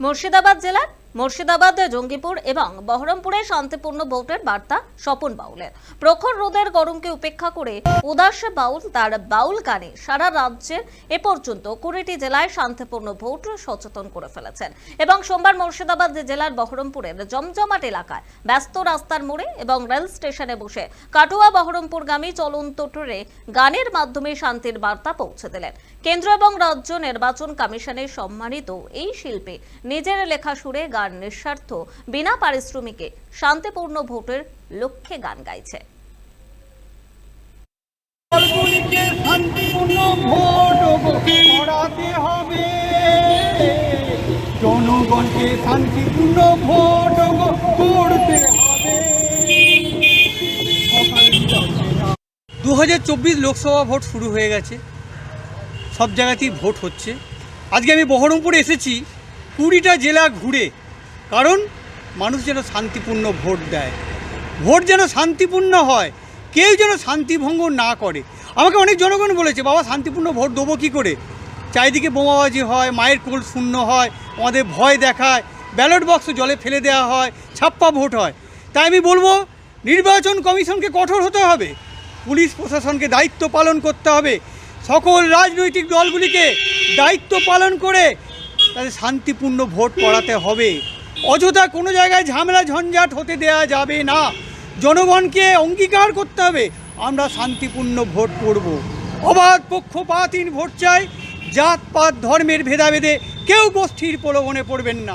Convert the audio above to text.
মুর্শিদাবাদ জেলার মুর্শিদাবাদ, জঙ্গিপুর এবং বহরমপুরে শান্তিপূর্ণ ভোটের বার্তা স্বপন বাউলের। প্রখর রোদের গরমকে উপেক্ষা করে উদাস বাউল তার বাউল গানে সারা রাজ্যের এ পর্যন্ত কুড়িটি জেলায় শান্তিপূর্ণ ভোট সচেতন করে ফেলেছেন। এবং সোমবার মুর্শিদাবাদ জেলার বহরমপুরের জমজমাট এলাকায় ব্যস্ত রাস্তার মোড়ে এবং রেল স্টেশনে বসে কাটুয়া বহরমপুরগামী চলন্ত ট্রেনে গানের মাধ্যমে শান্তির বার্তা পৌঁছে দিলেন। কেন্দ্র এবং রাজ্য নির্বাচন কমিশনের সম্মানিত এই শিল্পে নিজের লেখা সুরে গান নিঃস্বার্থ বিনা পারিশ্রমিকে শান্তিপূর্ণ ভোটের লক্ষ্যে গান গাইছে। শান্তিপূর্ণ ভোট করাতে হবে। জনগণকে শান্তিপূর্ণ ভোট করতে হবে। দু হাজার চব্বিশ লোকসভা ভোট শুরু হয়ে গেছে। সব জায়গাতেই ভোট হচ্ছে। আজকে আমি বহরমপুরে এসেছি। কুড়িটা জেলা ঘুরে কারণ মানুষ যেন শান্তিপূর্ণ ভোট দেয়। ভোট যেন শান্তিপূর্ণ হয়, কেউ যেন শান্তিভঙ্গ না করে। আমাকে অনেক জনগণ বলেছে, বাবা, শান্তিপূর্ণ ভোট দেবো কী করে? চারিদিকে বোমাবাজি হয়, মায়ের কোল শূন্য হয়, আমাদের ভয় দেখায়, ব্যালট বক্স জলে ফেলে দেওয়া হয়, ছাপ্পা ভোট হয়। তাই আমি বলব, নির্বাচন কমিশনকে কঠোর হতে হবে। পুলিশ প্রশাসনকে দায়িত্ব পালন করতে হবে। সকল রাজনৈতিক দলগুলিকে দায়িত্ব পালন করে তাদের শান্তিপূর্ণ ভোট করাতে হবে। অযথা কোনো জায়গায় ঝামেলা ঝঞ্ঝাট হতে দেয়া যাবে না। জনগণকে অঙ্গীকার করতে হবে। আমরা শান্তিপূর্ণ ভোট করব। অবাধ পক্ষপাতহীন ভোট চাই। জাতপাত ধর্মের ভেদাভেদে কেউ গোষ্ঠীর প্রলোভনে পড়বেন না।